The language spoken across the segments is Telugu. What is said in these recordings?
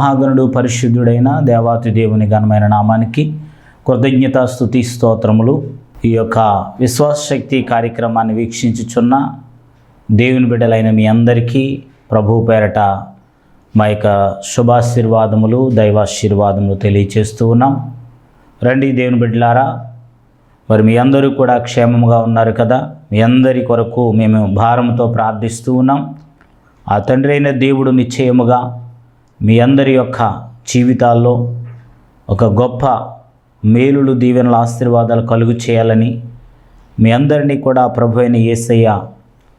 మహాగణుడు పరిశుద్ధుడైన దేవాతి దేవుని ఘనమైన నామానికి కృతజ్ఞత స్థుతి స్తోత్రములు. ఈ యొక్క విశ్వాస శక్తి కార్యక్రమాన్ని వీక్షించుచున్న దేవుని బిడ్డలైన మీ అందరికీ ప్రభు పేరట మా యొక్క శుభాశీర్వాదములు దైవాశీర్వాదములు తెలియచేస్తూ ఉన్నాం. రండి దేవుని బిడ్డలారా మరి మీ అందరూ కూడా క్షేమంగా ఉన్నారు కదా? మీ అందరి కొరకు మేము భారంతో ప్రార్థిస్తూ ఉన్నాం. ఆ తండ్రి అయిన దేవుడు నిశ్చయముగా మీ అందరి యొక్క జీవితాల్లో ఒక గొప్ప మేలులు దీవెనల ఆశీర్వాదాలు కలుగు చేయాలని మీ అందరినీ కూడా ప్రభు అయిన యేసయ్య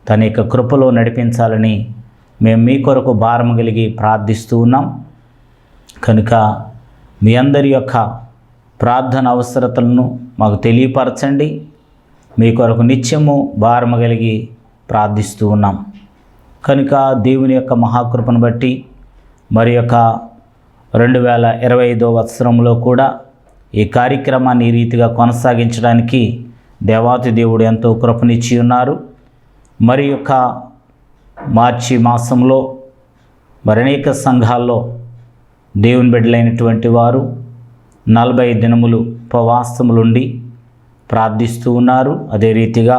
తన యొక్క కృపలో నడిపించాలని మేము మీ కొరకు భారం కలిగి ప్రార్థిస్తూ ఉన్నాం. కనుక మీ అందరి యొక్క ప్రార్థన అవసరతలను మాకు తెలియపరచండి. మీ కొరకు నిత్యము భారము కలిగి ప్రార్థిస్తూ ఉన్నాం. కనుక దేవుని యొక్క మహాకృపను బట్టి మరి యొక్క రెండు వేల ఇరవై ఐదో సంవత్సరంలో కూడా ఈ కార్యక్రమాన్ని ఈ రీతిగా కొనసాగించడానికి దేవాతి దేవుడు ఎంతో కృపనిచ్చి ఉన్నారు. మరి యొక్క మార్చి మాసంలో మరి అనేక సంఘాల్లో దేవుని బిడ్డలైనటువంటి వారు నలభై దినములు ఉపవాసములుండి ప్రార్థిస్తూ ఉన్నారు. అదే రీతిగా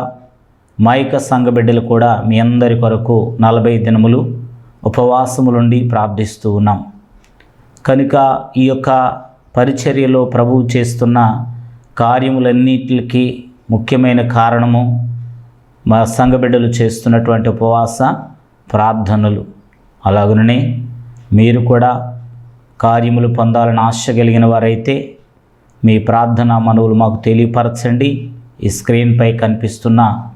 మైక సంఘ బిడ్డలు కూడా మీ అందరి కొరకు నలభై దినములు ఉపవాసములుండి ప్రార్థిస్తూ ఉన్నాం. కనుక ఈ యొక్క పరిచర్యలో ప్రభువు చేస్తున్న కార్యములన్నిటికి ముఖ్యమైన కారణము మా సంఘబిడ్డలు చేస్తున్నటువంటి ఉపవాస ప్రార్థనలు. అలాగనే మీరు కూడా కార్యములు పొందాలని ఆశ కలిగిన వారైతే మీ ప్రార్థన మనవులు మాకు తెలియపరచండి. ఈ స్క్రీన్పై కనిపిస్తున్న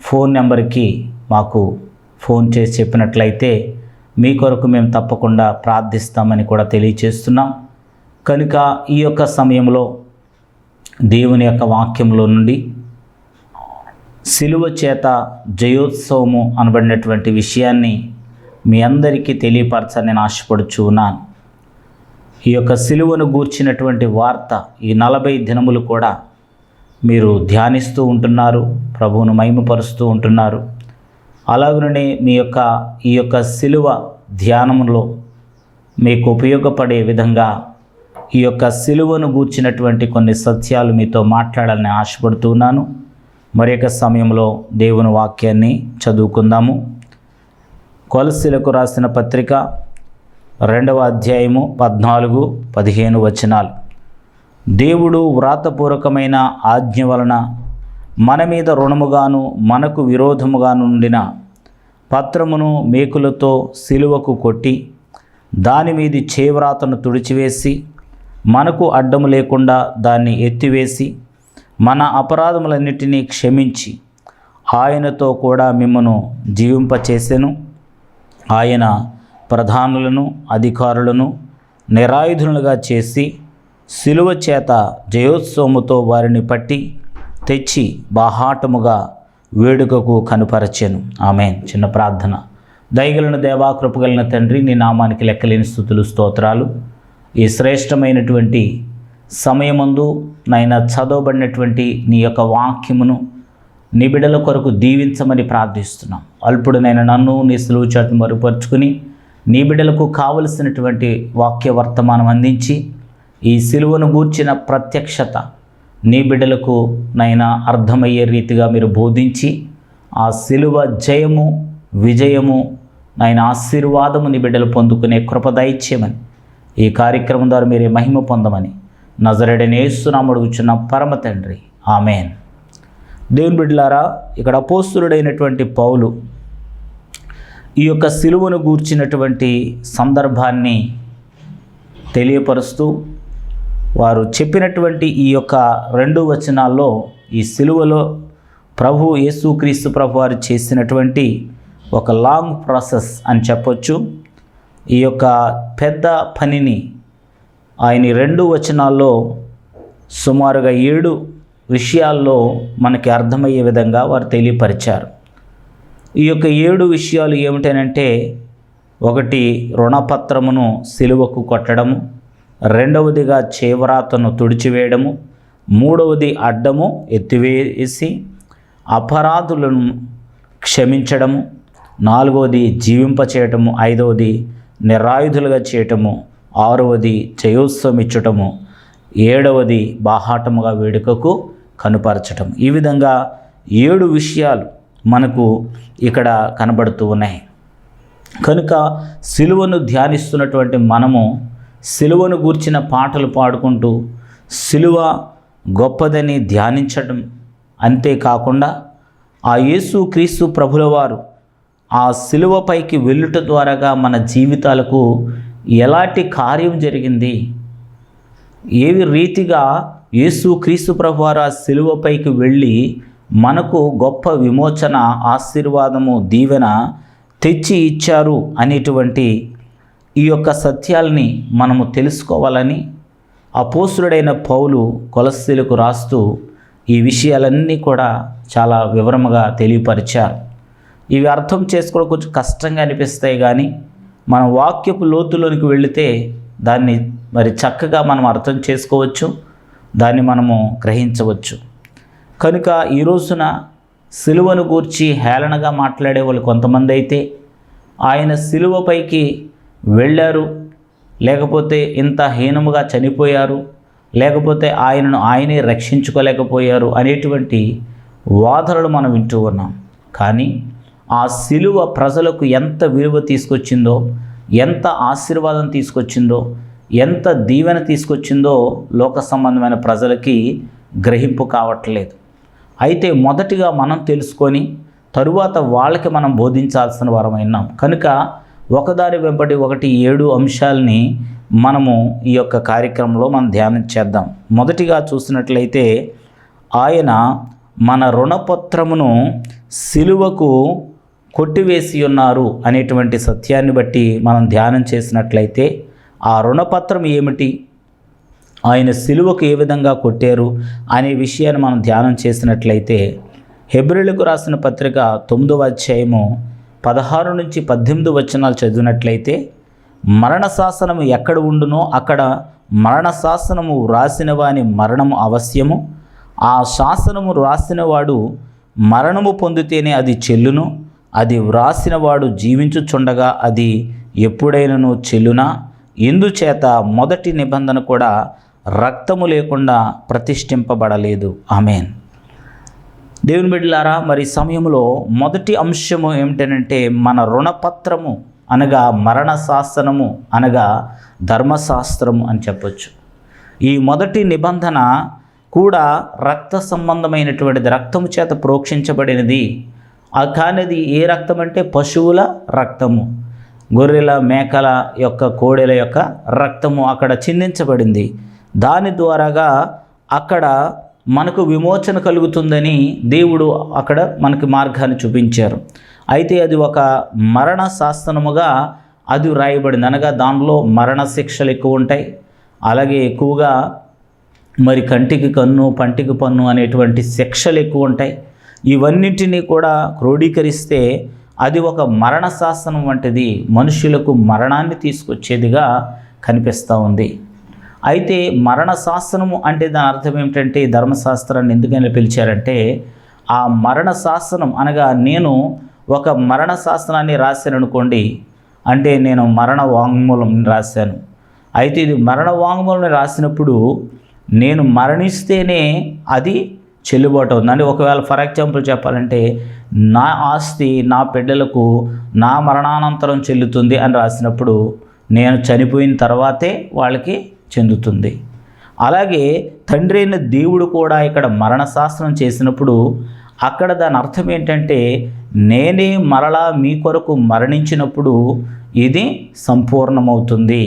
ఫోన్ నెంబర్కి మాకు ఫోన్ చేసి చెప్పినట్లయితే మీ కొరకు మేము తప్పకుండా ప్రార్థిస్తామని కూడా తెలియచేస్తున్నాం. కనుక ఈ యొక్క సమయంలో దేవుని యొక్క వాక్యంలో నుండి సిలువ చేత జయోత్సవము అనబడినటువంటి విషయాన్ని మీ అందరికీ తెలియపరచాలని నేను ఆశపడుచు ఉన్నాను. ఈ యొక్క సిలువను గూర్చినటువంటి వార్త ఈ నలభై దినములు కూడా మీరు ధ్యానిస్తూ ఉంటున్నారు ప్రభువును మహిమపరుస్తూ ఉంటున్నారు. అలాగనే మీ యొక్క ఈ యొక్క సిలువ ధ్యానములో మీకు ఉపయోగపడే విధంగా ఈ యొక్క సిలువను గూర్చినటువంటి కొన్ని సత్యాలు మీతో మాట్లాడాలని ఆశపడుతున్నాను మరి యొక్క సమయంలో దేవుని వాక్యాన్ని చదువుకుందాము. కొలసిలకు రాసిన పత్రిక రెండవ అధ్యాయము పద్నాలుగు పదిహేను వచనాలు. దేవుడు వ్రాతపూర్వకమైన ఆజ్ఞ వలన మన మీద రుణముగాను మనకు విరోధముగాను ఉండిన పత్రమును మేకులతో సిలువకు కొట్టి దాని మీది చేవ్రాతను తుడిచివేసి మనకు అడ్డము లేకుండా దాన్ని ఎత్తివేసి మన అపరాధములన్నిటినీ క్షమించి ఆయనతో కూడా మిమ్మను జీవింపచేసెను. ఆయన ప్రధానులను అధికారులను నిరాయుధులుగా చేసి శిలువ చేత జయోత్సవముతో వారిని పట్టి తెచ్చి బాహాటముగా వేడుకకు కనుపరచాను. ఆమె చిన్న ప్రార్థన. దయగలను దేవా కృపగలిగిన తండ్రి నీ నామానికి లెక్కలేని స్థుతులు స్తోత్రాలు. ఈ శ్రేష్టమైనటువంటి సమయమందు నైనా చదవబడినటువంటి నీ యొక్క వాక్యమును నీ కొరకు దీవించమని ప్రార్థిస్తున్నాం. అల్పుడునైన నన్ను నీ సులువు చాటును మరుపరుచుకుని నీ బిడలకు కావలసినటువంటి వాక్య వర్తమానం అందించి ఈ సిలువను గూర్చిన ప్రత్యక్షత నీ బిడ్డలకు నైనా అర్థమయ్యే రీతిగా మీరు బోధించి ఆ సిలువ జయము విజయము నాయన ఆశీర్వాదము నీ బిడ్డలు పొందుకునే కృప దయచేయమని. ఈ కార్యక్రమం ద్వారా మీరే మహిమ పొందమని నజరడనేస్తున్నాము అడుగుచున్న పరమ తండ్రి. ఆమెన్. దేవుని బిడ్డలారా ఇక్కడ అపోస్తుడైనటువంటి పౌలు ఈ యొక్క సిలువను గూర్చినటువంటి సందర్భాన్ని తెలియపరుస్తూ వారు చెప్పినటువంటి ఈ యొక్క రెండు వచనాల్లో ఈ సిలువలో ప్రభు యేసుక్రీస్తు ప్రభు వారు చేసినటువంటి ఒక లాంగ్ ప్రాసెస్ అని చెప్పొచ్చు. ఈ యొక్క పెద్ద పనిని ఆయన రెండు వచనాల్లో సుమారుగా ఏడు విషయాల్లో మనకి అర్థమయ్యే విధంగా వారు తెలియపరిచారు. ఈ యొక్క ఏడు విషయాలు ఏమిటనంటే ఒకటి రుణపత్రమును సిలువకు కొట్టడము రెండవదిగా చేవరాతను తుడిచివేయడము మూడవది అడ్డము ఎత్తివేసి అపరాధులను క్షమించడము నాలుగవది జీవింపచేయటము ఐదవది నిరాయుధులుగా చేయటము ఆరవది జయోత్సవం ఇచ్చటము ఏడవది బాహాటముగా వేడుకకు కనుపరచటం ఈ విధంగా ఏడు విషయాలు మనకు ఇక్కడ కనబడుతూ ఉన్నాయి. కనుక సిలువను ధ్యానిస్తున్నటువంటి మనము సిలువను గూర్చిన పాటలు పాడుకుంటూ సిలువ గొప్పదని ధ్యానించడం అంతేకాకుండా ఆ యేసు క్రీస్తు ప్రభుల వారు ఆ సిలువపైకి వెళ్ళుట ద్వారాగా మన జీవితాలకు ఎలాంటి కార్యం జరిగింది? ఏవి రీతిగా యేసు క్రీస్తు ప్రభు వారు ఆ సిలువపైకి వెళ్ళి మనకు గొప్ప విమోచన ఆశీర్వాదము దీవెన తెచ్చి ఇచ్చారు అనేటువంటి ఈ యొక్క సత్యాల్ని మనము తెలుసుకోవాలని అపోసురుడైన పౌలు కొలస్సీలకు రాస్తూ ఈ విషయాలన్నీ కూడా చాలా వివరముగా తెలియపరిచారు. ఇవి అర్థం చేసుకోవడం కొంచెం కష్టంగా అనిపిస్తాయి కానీ మన వాక్యపు లోతులోనికి వెళితే దాన్ని మరి చక్కగా మనం అర్థం చేసుకోవచ్చు దాన్ని మనము గ్రహించవచ్చు. కనుక ఈ రోజున సిలువను గూర్చి హేళనగా మాట్లాడే వాళ్ళు కొంతమంది అయితే ఆయన సిలువపైకి వెళ్ళారు. లేకపోతే ఇంత హీనముగా చనిపోయారు. లేకపోతే ఆయనను ఆయనే రక్షించుకోలేకపోయారు అనేటువంటి వాదనలు మనం వింటూ ఉన్నాం. కానీ ఆ సిలువ ప్రజలకు ఎంత విలువ తీసుకొచ్చిందో ఎంత ఆశీర్వాదం తీసుకొచ్చిందో ఎంత దీవెన తీసుకొచ్చిందో లోక సంబంధమైన ప్రజలకి గ్రహింపు కావట్లేదు. అయితే మొదటిగా మనం తెలుసుకొని తరువాత వాళ్ళకి మనం బోధించాల్సిన వారమైనాం కనుక ఒకదాని వెంబడి ఒకటి ఏడు అంశాలని మనము ఈ యొక్క కార్యక్రమంలో మనం ధ్యానం చేద్దాం. మొదటిగా చూసినట్లయితే ఆయన మన రుణపత్రమును సిలువకు కొట్టివేసి ఉన్నారు అనేటువంటి సత్యాన్ని బట్టి మనం ధ్యానం చేసినట్లయితే ఆ రుణపత్రం ఏమిటి? ఆయన సిలువకు ఏ విధంగా కొట్టారు అనే విషయాన్ని మనం ధ్యానం చేసినట్లయితే హెబ్రిలకు రాసిన పత్రిక తొమ్మిదవ అధ్యాయము పదహారు నుంచి పద్దెనిమిది వచనాలు చదివినట్లయితే మరణ శాసనము ఎక్కడ ఉండునో అక్కడ మరణ శాసనము వ్రాసిన వాని మరణము అవశ్యము. ఆ శాసనము వ్రాసినవాడు మరణము పొందితేనే అది చెల్లును. అది వ్రాసినవాడు జీవించుచుండగా అది ఎప్పుడైనను చెల్లునా? ఎందుచేత మొదటి నిబంధన కూడా రక్తము లేకుండా ప్రతిష్ఠింపబడలేదు. ఆమెన్. దేవుని బిడ్డలారా మరి సమయంలో మొదటి అంశము ఏమిటనంటే మన రుణపత్రము అనగా మరణ శాసనము అనగా ధర్మశాస్త్రము అని చెప్పొచ్చు. ఈ మొదటి నిబంధన కూడా రక్త సంబంధమైనటువంటిది రక్తము చేత ప్రోక్షించబడినది. కానిది ఏ రక్తం అంటే పశువుల రక్తము. గొర్రెల మేకల యొక్క కోడెల యొక్క రక్తము అక్కడ చిందించబడింది. దాని ద్వారాగా అక్కడ మనకు విమోచన కలుగుతుందని దేవుడు అక్కడ మనకి మార్గాన్ని చూపించారు. అయితే అది ఒక మరణ శాసనముగా అది వ్రాయబడింది. అనగా దానిలో మరణ శిక్షలు ఎక్కువ ఉంటాయి. అలాగే ఎక్కువగా మరి కంటికి కన్ను పంటికి పన్ను అనేటువంటి శిక్షలు ఎక్కువ ఉంటాయి. ఇవన్నింటినీ కూడా క్రోడీకరిస్తే అది ఒక మరణ శాసనం వంటిది. మనుషులకు మరణాన్ని తీసుకొచ్చేదిగా కనిపిస్తూ ఉంది. అయితే మరణ శాసనము అంటే దాని అర్థం ఏమిటంటే ధర్మశాస్త్రాన్ని ఎందుకని పిలిచారంటే ఆ మరణ శాసనం అనగా నేను ఒక మరణ శాసనాన్ని రాశాను అనుకోండి అంటే నేను మరణ వాంగ్మూలం రాశాను. అయితే ఇది మరణ వాంగ్మూలం రాసినప్పుడు నేను మరణిస్తేనే అది చెల్లుబాటు అవుతుంది. అంటే ఒకవేళ ఫర్ ఎగ్జాంపుల్ చెప్పాలంటే నా ఆస్తి నా బిడ్డలకు నా మరణానంతరం చెల్లుతుంది అని రాసినప్పుడు నేను చనిపోయిన తర్వాతే వాళ్ళకి చెందుతుంది. అలాగే తండ్రి అయిన దేవుడు కూడా ఇక్కడ మరణశాస్త్రం చేసినప్పుడు అక్కడ దాని అర్థం ఏంటంటే నేనే మరలా మీ కొరకు మరణించినప్పుడు ఇది సంపూర్ణమవుతుంది.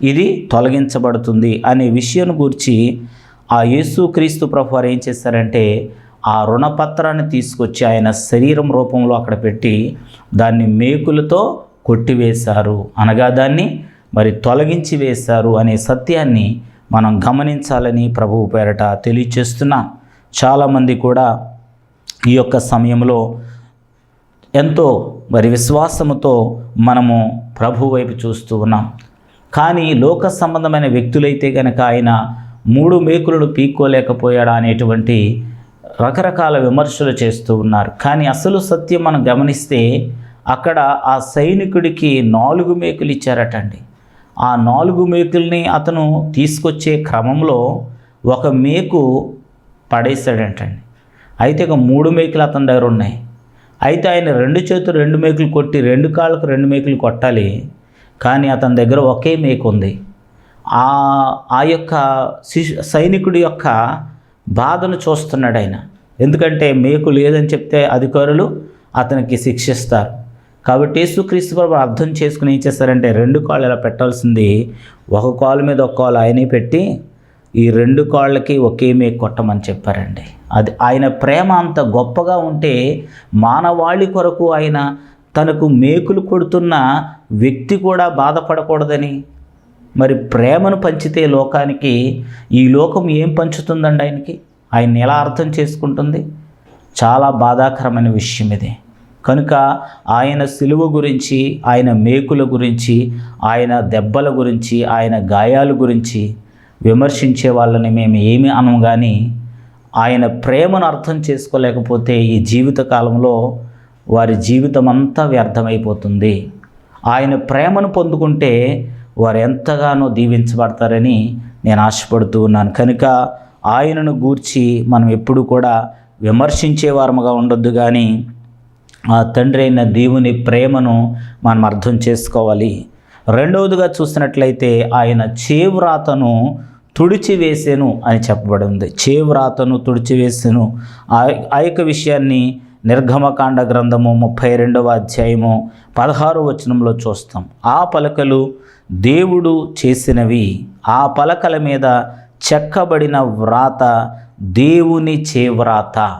ఇది తొలగించబడుతుంది అనే విషయం గురించి ఆ యేసుక్రీస్తు ప్రభు వారు ఏం చేశారంటే ఆ రుణపత్రాన్ని తీసుకొచ్చి ఆయన శరీరం రూపంలో అక్కడ పెట్టి దాన్ని మేకులతో కొట్టివేశారు. అనగా దాన్ని మరి తొలగించి వేశారు అనే సత్యాన్ని మనం గమనించాలని ప్రభువు పేరట తెలియచేస్తున్నాం. చాలామంది కూడా ఈ యొక్క సమయంలో ఎంతో మరి విశ్వాసముతో మనము ప్రభు వైపు చూస్తూ ఉన్నాం. కానీ లోక సంబంధమైన వ్యక్తులైతే కనుక ఆయన మూడు మేకులను పీక్కోలేకపోయాడా అనేటువంటి రకరకాల విమర్శలు చేస్తూ ఉన్నారు. కానీ అసలు సత్యం మనం గమనిస్తే అక్కడ ఆ సైనికుడికి నాలుగు మేకులు ఇచ్చారటండి. ఆ నాలుగు మేకుల్ని అతను తీసుకొచ్చే క్రమంలో ఒక మేకు పడేశాడంటండి. అయితే ఇక మూడు మేకులు అతని దగ్గర ఉన్నాయి. అయితే ఆయన రెండు చేతులు రెండు మేకులు కొట్టి రెండు కాళ్ళకు రెండు మేకులు కొట్టాలి. కానీ అతని దగ్గర ఒకే మేకు ఉంది. ఆ ఆ యొక్క శిశు సైనికుడి యొక్క బాధను చూస్తున్నాడు ఆయన. ఎందుకంటే మేకు లేదని చెప్తే అధికారులు అతనికి శిక్షిస్తారు. కాబట్టి యేసుక్రీస్తు ప్రభు అర్థం చేసుకుని ఏం చేస్తారంటే రెండు కాళ్ళు ఇలా పెట్టాల్సింది. ఒక కాలు మీద ఒక కాలు ఆయనే పెట్టి ఈ రెండు కాళ్ళకి ఒకే కొట్టమని చెప్పారండి. అది ఆయన ప్రేమ అంత గొప్పగా ఉంటే మానవాళి కొరకు ఆయన తనకు మేకులు కొడుతున్న వ్యక్తి కూడా బాధపడకూడదని. మరి ప్రేమను పంచితే లోకానికి ఈ లోకం ఏం పంచుతుందండి ఆయనకి? ఆయన ఎలా అర్థం చేసుకుంటుంది? చాలా బాధాకరమైన విషయం ఇది. కనుక ఆయన సిలువ గురించి ఆయన మేకుల గురించి ఆయన దెబ్బల గురించి ఆయన గాయాల గురించి విమర్శించే వాళ్ళని మేము ఏమి అనం కానీ ఆయన ప్రేమను అర్థం చేసుకోలేకపోతే ఈ జీవిత కాలంలో వారి జీవితం అంతా వ్యర్థమైపోతుంది. ఆయన ప్రేమను పొందుకుంటే వారు ఎంతగానో దీవించబడతారని నేను ఆశపడుతూ ఉన్నాను. కనుక ఆయనను గూర్చి మనం ఎప్పుడు కూడా విమర్శించే వారముగా ఉండొద్దు కానీ ఆ తండ్రి అయిన దేవుని ప్రేమను మనం అర్థం చేసుకోవాలి. రెండవదిగా చూసినట్లయితే ఆయన చేవ్రాతను తుడిచివేసాను అని చెప్పబడి ఉంది. చేవ్రాతను తుడిచివేసెను. ఆ ఆ యొక్క విషయాన్ని నిర్గమకాండ గ్రంథము ముప్పై రెండవ అధ్యాయము పదహారు వచనంలో చూస్తాం. ఆ పలకలు దేవుడు చేసినవి ఆ పలకల మీద చెక్కబడిన వ్రాత దేవుని చేవ్రాత.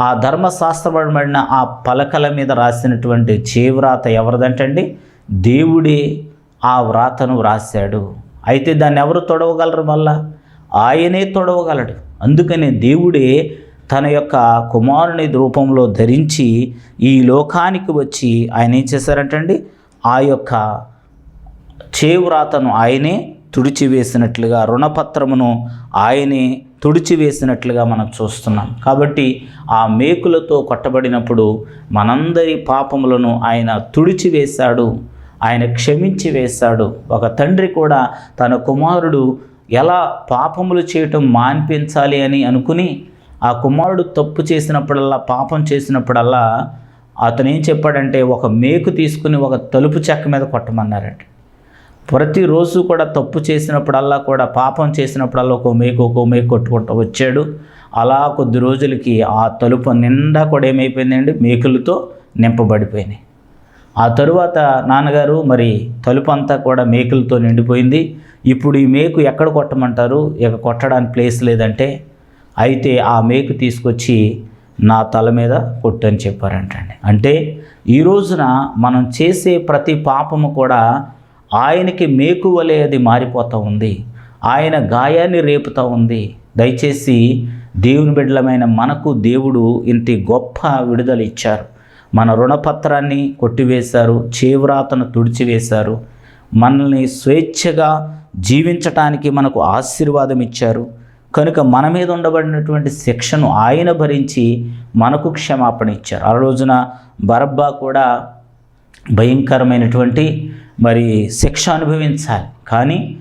ఆ ధర్మశాస్త్రపరమైన ఆ పలకల మీద రాసినటువంటి చేవ్రాత ఎవరిదంటండి? దేవుడే ఆ వ్రాతను వ్రాశాడు. అయితే దాన్ని ఎవరు తొడవగలరు మళ్ళా? ఆయనే తొడవగలడు. అందుకనే దేవుడే తన యొక్క కుమారుని రూపంలో ధరించి ఈ లోకానికి వచ్చి ఆయన ఏం చేశారంటండి? ఆ యొక్క చేవ్రాతను ఆయనే తుడిచివేసినట్లుగా రుణపత్రమును ఆయనే తుడిచివేసినట్లుగా మనం చూస్తున్నాం. కాబట్టి ఆ మేకులతో కొట్టబడినప్పుడు మనందరి పాపములను ఆయన తుడిచివేశాడు ఆయన క్షమించి వేశాడు. ఒక తండ్రి కూడా తన కుమారుడు ఎలా పాపములు చేయటం మాన్పించాలి అని అనుకుని ఆ కుమారుడు తప్పు చేసినప్పుడల్లా పాపం చేసినప్పుడల్లా అతను ఏం చెప్పాడంటే ఒక మేకు తీసుకుని ఒక తలుపు చెక్క మీద కొట్టమన్నారట. ప్రతిరోజు కూడా తప్పు చేసినప్పుడల్లా కూడా పాపం చేసినప్పుడల్లా ఒక మేకు ఒక మేకు కొట్టుకుంటూ వచ్చాడు. అలా కొద్ది రోజులకి ఆ తలుపు నిండా కూడా ఏమైపోయిందండి? మేకులతో నింపబడిపోయినాయి ఆ తరువాత నాన్నగారు మరి తలుపు అంతా కూడా మేకులతో నిండిపోయింది. ఇప్పుడు ఈ మేకు ఎక్కడ కొట్టమంటారు? ఇక కొట్టడానికి ప్లేస్ లేదంటే అయితే ఆ మేకు తీసుకొచ్చి నా తల మీద కొట్టని చెప్పారంటండి. అంటే ఈ రోజున మనం చేసే ప్రతి పాపము కూడా ఆయనకి మేకు వలె అది మారిపోతూ ఉంది. ఆయన గాయాన్ని రేపుతూ ఉంది. దయచేసి దేవుని బిడ్డలమైన మనకు దేవుడు ఇంటి గొప్ప విడుదల ఇచ్చారు. మన రుణపత్రాన్ని కొట్టివేశారు. చేవ్రాతను తుడిచివేశారు. మనల్ని స్వేచ్ఛగా జీవించటానికి మనకు ఆశీర్వాదం ఇచ్చారు. కనుక మన మీద ఉండబడినటువంటి శిక్షను ఆయన భరించి మనకు క్షమాపణ ఇచ్చారు. ఆ రోజున బరబ్బా కూడా భయంకరమైనటువంటి మరి శిక్ష అనుభవించాలి. కానీ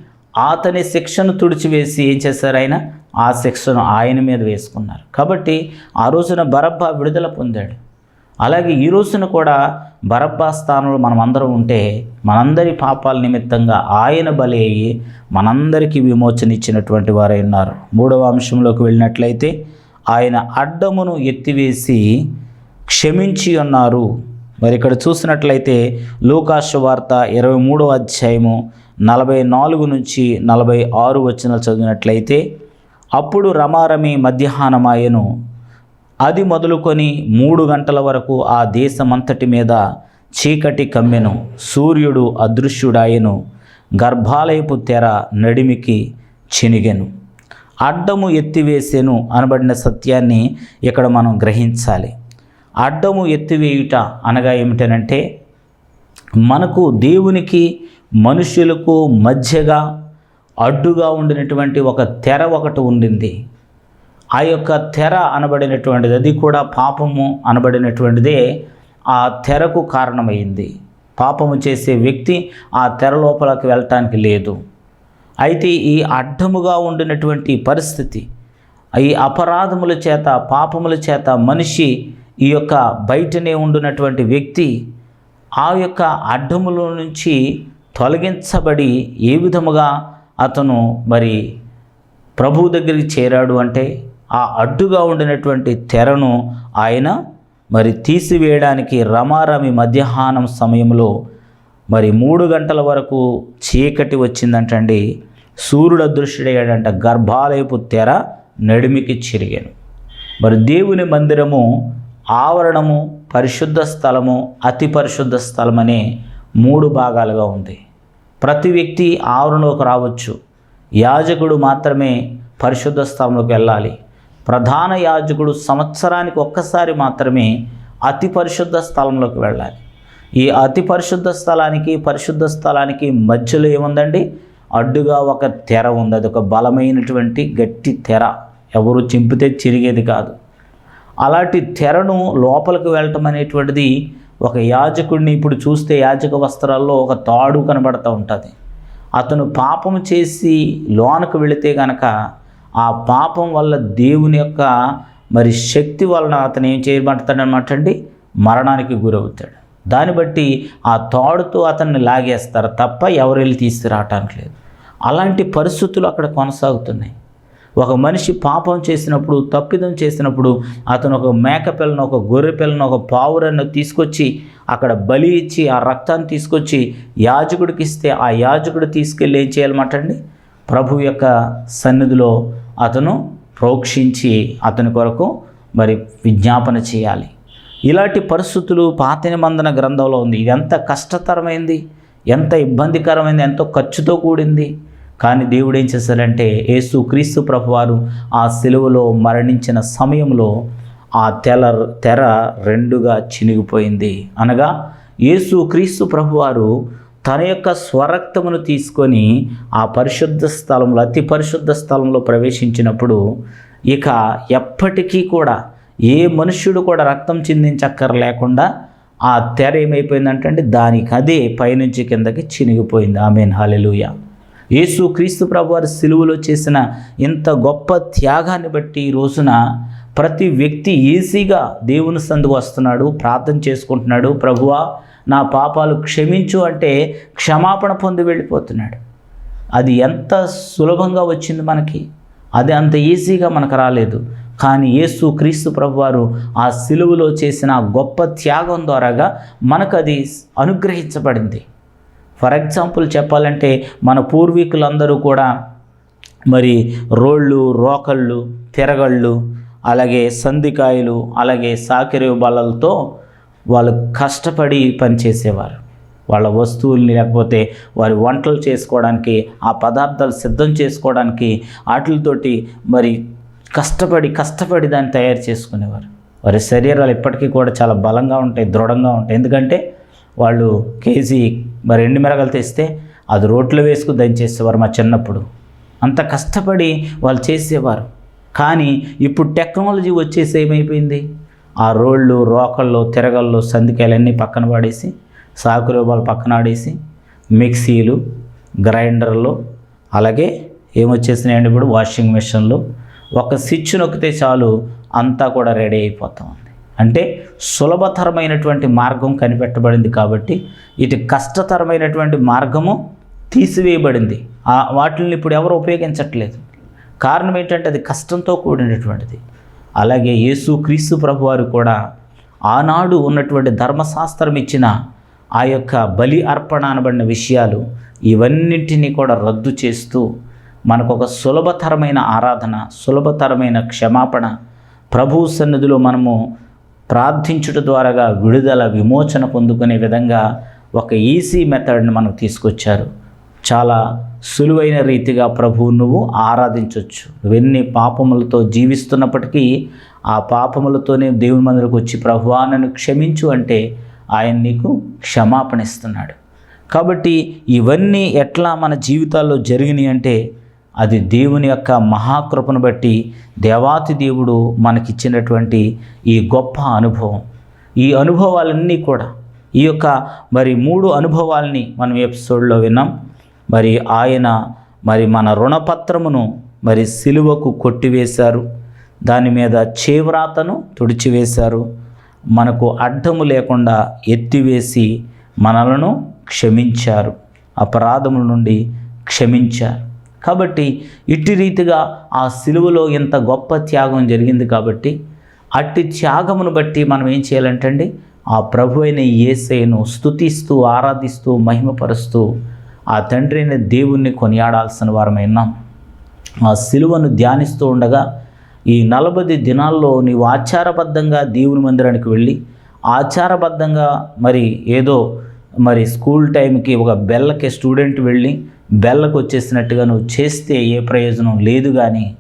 అతని శిక్షను తుడిచివేసి ఏం చేశారు ఆయన? ఆ శిక్షను ఆయన మీద వేసుకున్నారు. కాబట్టి ఆ రోజున బరబ్బా విడుదల పొందాడు. అలాగే ఈ రోజున కూడా బరబ్బా స్థానంలో మనమందరం ఉంటే మనందరి పాపాల నిమిత్తంగా ఆయన బలి అయ్యి మనందరికీ విమోచన ఇచ్చినటువంటి వారై ఉన్నారు. మూడవ అంశంలోకి వెళ్ళినట్లయితే ఆయన అడ్డమును ఎత్తివేసి క్షమించి ఉన్నారు. మరి ఇక్కడ చూసినట్లయితే లూకాసు వార్త ఇరవై మూడో అధ్యాయము నలభై నాలుగు నుంచి నలభై ఆరు వచ్చిన చదివినట్లయితే అప్పుడు రమారమి మధ్యాహ్నమాయను అది మొదలుకొని మూడు గంటల వరకు ఆ దేశమంతటి మీద చీకటి కమ్మెను. సూర్యుడు అదృశ్యుడాయను. గర్భాలయపు తెర నడిమికి చినిగెను. అడ్డము ఎత్తివేసెను అనబడిన సత్యాన్ని ఇక్కడ మనం గ్రహించాలి. అడ్డము ఎత్తివేయుట అనగా ఏమిటనంటే మనకు దేవునికి మనుషులకు మధ్యగా అడ్డుగా ఉండినటువంటి ఒక తెర ఒకటి ఉండింది. ఆ యొక్క తెర అనబడినటువంటిది అది కూడా పాపము అనబడినటువంటిదే ఆ తెరకు కారణమైంది. పాపము చేసే వ్యక్తి ఆ తెర లోపలికి వెళ్ళటానికి లేదు. అయితే ఈ అడ్డముగా ఉండినటువంటి పరిస్థితి ఈ అపరాధముల చేత పాపముల చేత మనిషి ఈ యొక్క బయటనే ఉండినటువంటి వ్యక్తి ఆ యొక్క అడ్డములో నుంచి తొలగించబడి ఏ విధముగా అతను మరి ప్రభువు దగ్గరికి చేరాడు అంటే ఆ అడ్డుగా ఉండినటువంటి తెరను ఆయన మరి తీసివేయడానికి రమారమి మధ్యాహ్నం సమయంలో మరి మూడు గంటల వరకు చీకటి వచ్చిందంటండి. సూర్యుడు అదృశ్యుడయ్యాడంట. గర్భాలయపు తెర నడిమికి చిరిగాను. మరి దేవుని మందిరము ఆవరణము పరిశుద్ధ స్థలము అతి పరిశుద్ధ స్థలం అనే మూడు భాగాలుగా ఉంది. ప్రతి వ్యక్తి ఆవరణలోకి రావచ్చు. యాజకుడు మాత్రమే పరిశుద్ధ స్థలంలోకి వెళ్ళాలి. ప్రధాన యాజకుడు సంవత్సరానికి ఒక్కసారి మాత్రమే అతి పరిశుద్ధ స్థలంలోకి వెళ్ళాలి. ఈ అతి పరిశుద్ధ స్థలానికి పరిశుద్ధ స్థలానికి మధ్యలో ఏముందండి? అడ్డుగా ఒక తెర ఉంది. అది ఒక బలమైనటువంటి గట్టి తెర. ఎవరు చింపితే చిరిగేది కాదు. అలాంటి తెరను లోపలికి వెళ్ళటం అనేటువంటిది ఒక యాజకుడిని ఇప్పుడు చూస్తే యాజక వస్త్రాల్లో ఒక తాడు కనబడుతూ ఉంటుంది. అతను పాపం చేసి లోనకు వెళితే గనక ఆ పాపం వల్ల దేవుని యొక్క మరి శక్తి వలన అతను ఏం చేయబడతాడనమాట అండి? మరణానికి గురవుతాడు. దాన్ని బట్టి ఆ తాడుతో అతన్ని లాగేస్తారు తప్ప ఎవరు వెళ్ళి తీసుకురావటానికి లేదు. అలాంటి పరిస్థితులు అక్కడ కొనసాగుతున్నాయి. ఒక మనిషి పాపం చేసినప్పుడు తప్పిదం చేసినప్పుడు అతను ఒక మేకపిల్లను ఒక గొర్రె పిల్లను ఒక పావురನ್ನು తీసుకొచ్చి అక్కడ బలి ఇచ్చి ఆ రక్తాన్ని తీసుకొచ్చి యాజకుడికి ఇస్తే ఆ యాజకుడు తీసుకెళ్ళి ఏం చేయాలన్నమాట అండి? ప్రభు యొక్క సన్నిధిలో అతను ప్రోక్షించి అతని కొరకు మరి విజ్ఞాపన చేయాలి. ఇలాంటి పరిస్థితులు పాత నిబంధన గ్రంథంలో ఉంది. ఇది ఎంత కష్టతరమైంది? ఎంత ఇబ్బందికరమైంది? ఎంతో ఖర్చుతో కూడింది? కానీ దేవుడు ఏం చేశారంటే యేసు క్రీస్తు ప్రభువారు ఆ సెలవులో మరణించిన సమయంలో ఆ తెల తెర రెండుగా చినిగిపోయింది. అనగా యేసు క్రీస్తు ప్రభువారు తన యొక్క స్వరక్తమును తీసుకొని ఆ పరిశుద్ధ స్థలంలో అతి పరిశుద్ధ స్థలంలో ప్రవేశించినప్పుడు ఇక ఎప్పటికీ కూడా ఏ మనుష్యుడు కూడా రక్తం చిందించక్కర లేకుండా ఆ తెర ఏమైపోయిందంటే దానికి అదే పైనుంచి కిందకి చినిగిపోయింది. ఆమెన్. హాలెలుయా. యేసు క్రీస్తు ప్రభువారి సిలువలో చేసిన ఇంత గొప్ప త్యాగాన్ని బట్టి ఈ రోజున ప్రతి వ్యక్తి ఈజీగా దేవుని సందుకు వస్తున్నాడు ప్రార్థన చేసుకుంటున్నాడు ప్రభువా నా పాపాలు క్షమించు అంటే క్షమాపణ పొంది వెళ్ళిపోతున్నాడు. అది ఎంత సులభంగా వచ్చింది మనకి? అది అంత ఈజీగా మనకు రాలేదు. కానీ యేసు క్రీస్తు ప్రభువారు ఆ సిలువలో చేసిన గొప్ప త్యాగం ద్వారాగా మనకు అది అనుగ్రహించబడింది. ఫర్ ఎగ్జాంపుల్ చెప్పాలంటే మన పూర్వీకులందరూ కూడా మరి రోళ్ళు రోకళ్ళు తిరగళ్ళు అలాగే సందికాయలు అలాగే సాకిరి బలలతో వాళ్ళు కష్టపడి పనిచేసేవారు. వాళ్ళ వస్తువుల్ని లేకపోతే వారి వంటలు చేసుకోవడానికి ఆ పదార్థాలు సిద్ధం చేసుకోవడానికి వాటితోటి మరి కష్టపడి కష్టపడి దాన్ని తయారు చేసుకునేవారు. వారి శరీరాలు ఇప్పటికీ కూడా చాలా బలంగా ఉంటాయి దృఢంగా ఉంటాయి. ఎందుకంటే వాళ్ళు కేజీ మరి ఎండు మిరగలు తెస్తే అది రోట్లో వేసుకు దంచేసేవారు మా చిన్నప్పుడు. అంత కష్టపడి వాళ్ళు చేసేవారు. కానీ ఇప్పుడు టెక్నాలజీ వచ్చేసి ఏమైపోయింది? ఆ రోళ్ళు రోకళ్ళు తిరగళ్ళు సందికాయలన్నీ పక్కన పడేసి సాకురూపాలు పక్కన ఆడేసి మిక్సీలు గ్రైండర్లు అలాగే ఏమొచ్చేసినాయండి ఇప్పుడు? వాషింగ్ మిషన్లు. ఒక స్విచ్ నొక్కితే చాలు అంతా కూడా రెడీ అయిపోతాం. అంటే సులభతరమైనటువంటి మార్గం కనిపెట్టబడింది కాబట్టి ఇటు కష్టతరమైనటువంటి మార్గము తీసివేయబడింది. ఆ వాటిని ఇప్పుడు ఎవరు ఉపయోగించట్లేదు. కారణం ఏంటంటే అది కష్టంతో కూడినటువంటిది. అలాగే యేసు క్రీస్తు ప్రభువారు కూడా ఆనాడు ఉన్నటువంటి ధర్మశాస్త్రం ఇచ్చిన ఆ యొక్క బలి అర్పణ అనబడిన విషయాలు ఇవన్నింటినీ కూడా రద్దు చేస్తూ మనకు ఒక సులభతరమైన ఆరాధన సులభతరమైన క్షమాపణ ప్రభు సన్నిధిలో మనము ప్రార్థించుట ద్వారాగా విడుదల విమోచన పొందుకునే విధంగా ఒక ఈజీ మెథడ్ని మనం తీసుకొచ్చారు. చాలా సులువైన రీతిగా ప్రభువు నువ్వు ఆరాధించవచ్చు నువ్వెన్ని పాపములతో జీవిస్తున్నప్పటికీ ఆ పాపములతోనే దేవుని మందిరకు వచ్చి ప్రభువా నన్ను క్షమించు అంటే ఆయన నీకు క్షమాపణ ఇస్తున్నాడు. కాబట్టి ఇవన్నీ ఎట్లా మన జీవితాల్లో జరిగినాయి అంటే అది దేవుని యొక్క మహాకృపను బట్టి దేవాతి దేవుడు మనకిచ్చినటువంటి ఈ గొప్ప అనుభవం. ఈ అనుభవాలన్నీ కూడా ఈ యొక్క మరి మూడు అనుభవాల్ని మనం ఎపిసోడ్లో విన్నాం. మరి ఆయన మరి మన రుణపత్రమును మరి సిలువకు కొట్టివేశారు. దాని మీద చేవ్రాతను తుడిచివేశారు. మనకు అడ్డము లేకుండా ఎత్తివేసి మనలను క్షమించారు. అపరాధముల నుండి క్షమించారు. కాబట్టి ఇట్టి రీతిగా ఆ సిలువలో ఇంత గొప్ప త్యాగం జరిగింది కాబట్టి అట్టి త్యాగమును బట్టి మనం ఏం చేయాలంటండి? ఆ ప్రభు అయిన ఏసైను స్తుతిస్తూ ఆరాధిస్తూ మహిమపరుస్తూ ఆ తండ్రి అయిన దేవుణ్ణి కొనియాడాల్సిన వారమైనాం ఆ సిలువను ధ్యానిస్తూ ఉండగా ఈ నలభై దినాల్లో నీవు ఆచారబద్ధంగా దేవుని మందిరానికి వెళ్ళి ఆచారబద్ధంగా మరి ఏదో మరి స్కూల్ టైంకి ఒక బెల్లకి స్టూడెంట్ వెళ్ళి బెల్లకు వచ్చేసినట్టుగా నువ్వు చేస్తే ఏ ప్రయోజనం లేదు కానీ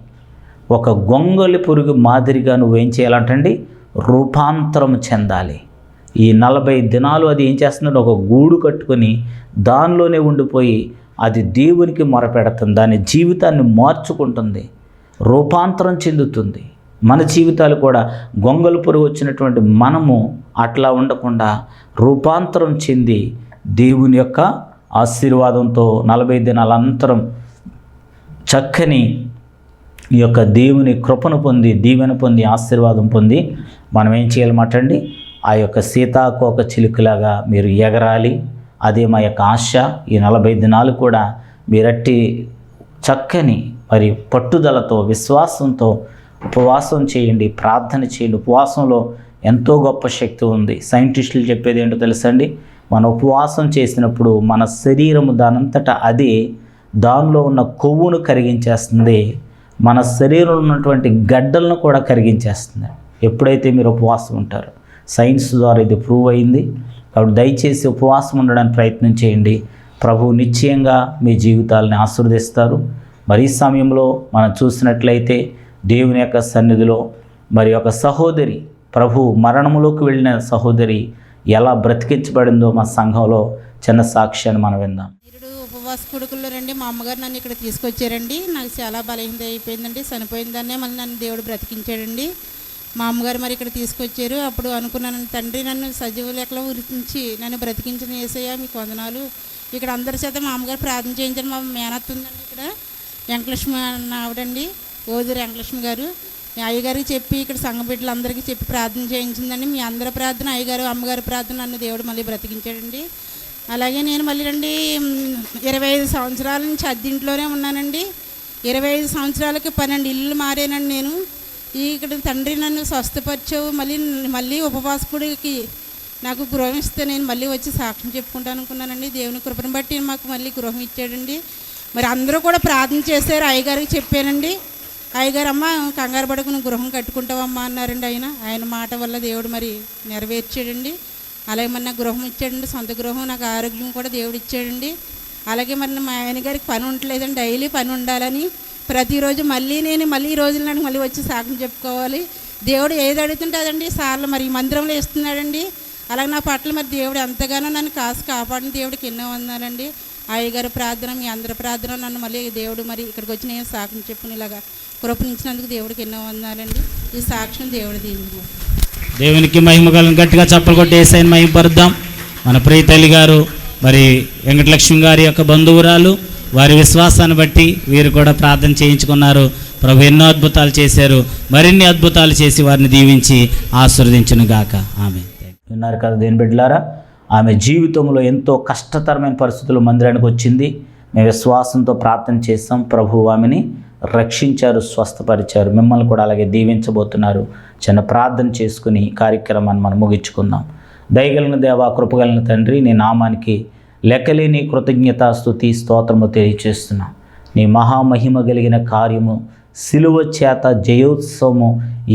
ఒక గొంగలి పురుగు మాదిరిగా నువ్వేం చేయాలంటండి? రూపాంతరం చెందాలి. ఈ నలభై దినాలు అది ఏం చేస్తుందంటే ఒక గూడు కట్టుకొని దానిలోనే ఉండిపోయి అది దేవునికి మొరపెడుతుంది. దాని జీవితాన్ని మార్చుకుంటుంది. రూపాంతరం చెందుతుంది. మన జీవితాలు కూడా గొంగలు పురుగు వచ్చినటువంటి మనము అట్లా ఉండకుండా రూపాంతరం చెంది దేవుని యొక్క ఆశీర్వాదంతో నలభై దినాల అనంతరం చక్కని ఈ యొక్క దేవుని కృపను పొంది దీవెన పొంది ఆశీర్వాదం పొంది మనం ఏం చేయాలన్నమాటండి ఆ యొక్క సీతాకోక చిలుకలాగా మీరు ఎగరాలి. అదే మా యొక్క ఆశ. ఈ నలభై దినాలు కూడా మీరట్టి చక్కని మరి పట్టుదలతో విశ్వాసంతో ఉపవాసం చేయండి ప్రార్థన చేయండి. ఉపవాసంలో ఎంతో గొప్ప శక్తి ఉంది. సైంటిస్టులు చెప్పేది ఏంటో తెలుసండి? మన ఉపవాసం చేసినప్పుడు మన శరీరము దానంతటా అది దానిలో ఉన్న కొవ్వును కరిగించేస్తుంది. మన శరీరంలో ఉన్నటువంటి గడ్డలను కూడా కరిగించేస్తుంది. ఎప్పుడైతే మీరు ఉపవాసం ఉంటారో. సైన్స్ ద్వారా ఇది ప్రూవ్ అయింది. కాబట్టి దయచేసి ఉపవాసం ఉండడానికి ప్రయత్నం చేయండి. ప్రభు నిశ్చయంగా మీ జీవితాలని ఆశీర్వదిస్తారు. మరి ఈ సమయంలో మనం చూసినట్లయితే దేవుని యొక్క సన్నిధిలో మరి ఒక సహోదరి ప్రభు మరణములోకి వెళ్ళిన సహోదరి ఎలా బ్రతికించబడిందో మా సంఘంలో చిన్న సాక్ష్యాన్ని మనం విందాం. ఉపవాస కొడుకుల్లో రండి మా అమ్మగారు నన్ను ఇక్కడ తీసుకొచ్చారండి. నాకు చాలా బలహీనత అయిపోయిందండి చనిపోయిందనే మళ్ళీ నన్ను దేవుడు బ్రతికించాడండి. మా అమ్మగారు మరి ఇక్కడ తీసుకొచ్చారు. అప్పుడు అనుకున్నాను తండ్రి నన్ను సజీవ లెక్కలో ఉరించి నన్ను బ్రతికించిన ఏసయ్య మీకు వందనాలు. ఇక్కడ అందరి చేత మా అమ్మగారు ప్రార్థన చేయించండి మా మేనత్త ఉందండి ఇక్కడ. వెంకలక్ష్మి అన్న ఆవిడండి ఓదూరు వెంకలక్ష్మి గారు. మీ అయ్యగారికి చెప్పి ఇక్కడ సంఘ బిడ్డలందరికీ చెప్పి ప్రార్థన చేయించిందండి. మీ అందరి ప్రార్థన అయ్యగారు అమ్మగారి ప్రార్థన నన్ను దేవుడు మళ్ళీ బ్రతికించాడండి. అలాగే నేను మళ్ళీ రండి ఇరవై ఐదు సంవత్సరాల నుంచి అద్దెంట్లోనే ఉన్నానండి. ఇరవై ఐదు సంవత్సరాలకి పన్నెండు ఇల్లు మారానండి నేను. ఇక్కడ తండ్రి నన్ను స్వస్థపరిచావు మళ్ళీ మళ్ళీ ఉపవాసకుడికి నాకు గృహం ఇస్తే నేను మళ్ళీ వచ్చి సాక్ష్యం చెప్పుకుంటాను అనుకున్నానండి. దేవుని కృపను బట్టి మాకు మళ్ళీ గృహం ఇచ్చాడండి. మరి అందరూ కూడా ప్రార్థన చేశారు అయ్యగారికి చెప్పానండి. అయ్యగారమ్మ కంగారు పడకు నువ్వు గృహం కట్టుకుంటావమ్మా అన్నారండి ఆయన. ఆయన మాట వల్ల దేవుడు మరి నెరవేర్చాడండి. అలాగే మరి నాకు గృహం ఇచ్చాడండి సొంత గృహం నాకు ఆరోగ్యం కూడా దేవుడు ఇచ్చాడండి. అలాగే మరి మా ఆయన గారికి పని ఉండలేదండి డైలీ పని ఉండాలని. ప్రతిరోజు మళ్ళీ నేను మళ్ళీ ఈ రోజులు నాకు మళ్ళీ వచ్చి సాకులు చెప్పుకోవాలి. దేవుడు ఏది అడుగుతుంటే అదండి సార్లు మరి ఈ మందిరంలో ఇస్తున్నాడండి అలాగే నా పట్ల మరి దేవుడు ఎంతగానో నన్ను కాసు కాపాడిన దేవుడికి ఎన్నో వందాలండి అయ్యగారి ప్రార్థన మీ అందరి ప్రార్థన నన్ను మళ్ళీ దేవుడు మరి ఇక్కడికి వచ్చి నేను సాక్ష్యం చెప్పుని ఇలాగా కృపణించినందుకు దేవుడికి ఎన్నో వందాలండి. ఈ సాక్ష్యం దేవుడు దీని దేవునికి మహిమ కలను గట్టిగా చప్పలు కొట్టి ఏసైని మహిమపరుద్దాం మన ప్రియ తల్లి గారు మరి వెంకటలక్ష్మి గారి యొక్క బంధువురాలు వారి విశ్వాసాన్ని బట్టి వీరు కూడా ప్రార్థన చేయించుకున్నారు. ప్రభు ఎన్నో అద్భుతాలు చేశారు. మరిన్ని అద్భుతాలు చేసి వారిని దీవించి ఆశీర్వదించును గాక ఆమె విన్నారు కదా దేని బిడ్డలారా? ఆమె జీవితంలో ఎంతో కష్టతరమైన పరిస్థితులు మందిరానికి వచ్చింది. మేము విశ్వాసంతో ప్రార్థన చేస్తాం ప్రభు ఆమెని రక్షించారు స్వస్థపరిచారు. మిమ్మల్ని కూడా అలాగే దీవించబోతున్నారు. చిన్న ప్రార్థన చేసుకుని ఈ కార్యక్రమాన్ని మనం ముగించుకుందాం. దయగలిగిన దేవా కృపగలిగిన తండ్రి నీ నామానికి లెక్కలేని కృతజ్ఞత స్థుతి స్తోత్రము తెలియచేస్తున్నాం నీ మహామహిమ కలిగిన కార్యము సిలువ చేత జయోత్సవము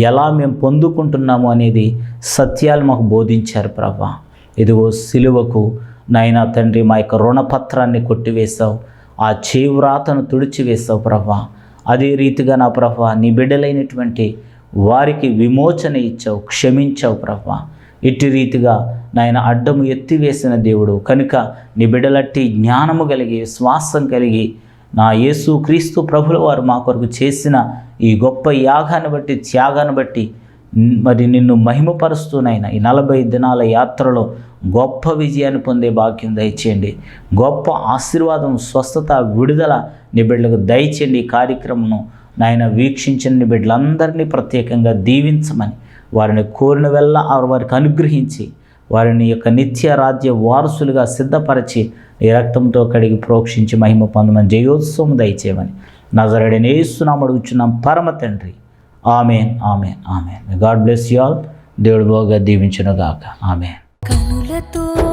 ఎలా మేము పొందుకుంటున్నాము అనేది సత్యాలు మాకు బోధించారు ప్రభా. ఇదిగో సిలువకు నాయనా తండ్రి మా యొక్క రుణపత్రాన్ని కొట్టివేశావు. ఆ చేవ్రాతను తుడిచివేశావు ప్రభా. అదే రీతిగా నా ప్రభా నీ బిడ్డలైనటువంటి వారికి విమోచన ఇచ్చావు క్షమించావు ప్రభా. ఇట్టి రీతిగా నాయన అడ్డము ఎత్తివేసిన దేవుడు. కనుక నీ బిడ్డలట్టి జ్ఞానము కలిగి శ్వాసం కలిగి నా యేసు క్రీస్తు ప్రభుల వారు మా కొరకు చేసిన ఈ గొప్ప యాగాన్ని బట్టి త్యాగాన్ని బట్టి మరి నిన్ను మహిమపరుస్తూనైనా ఈ నలభై దినాల యాత్రలో గొప్ప విజయాన్ని పొందే భాగ్యం దయచేయండి. గొప్ప ఆశీర్వాదం స్వస్థత విడుదల నీ బిడ్డలకు దయచేయండి ఈ కార్యక్రమం నాయన వీక్షించిన నీ బిడ్డలందరినీ ప్రత్యేకంగా దీవించమని వారిని కోరిన వెళ్ళ వారికి అనుగ్రహించి వారిని యొక్క నిత్య రాజ్య వారసులుగా సిద్ధపరిచి ఈ రక్తంతో కడిగి ప్రోక్షించి మహిమ పొందమని జయోత్సవం దయచేయమని నజరడని ఏస్తున్నాం అడుగుచున్నాం. పరమ తండ్రి. Amen amen amen. God bless you all. దేవుడు బాగా దీవించునుగాక. ఆమెన్. তো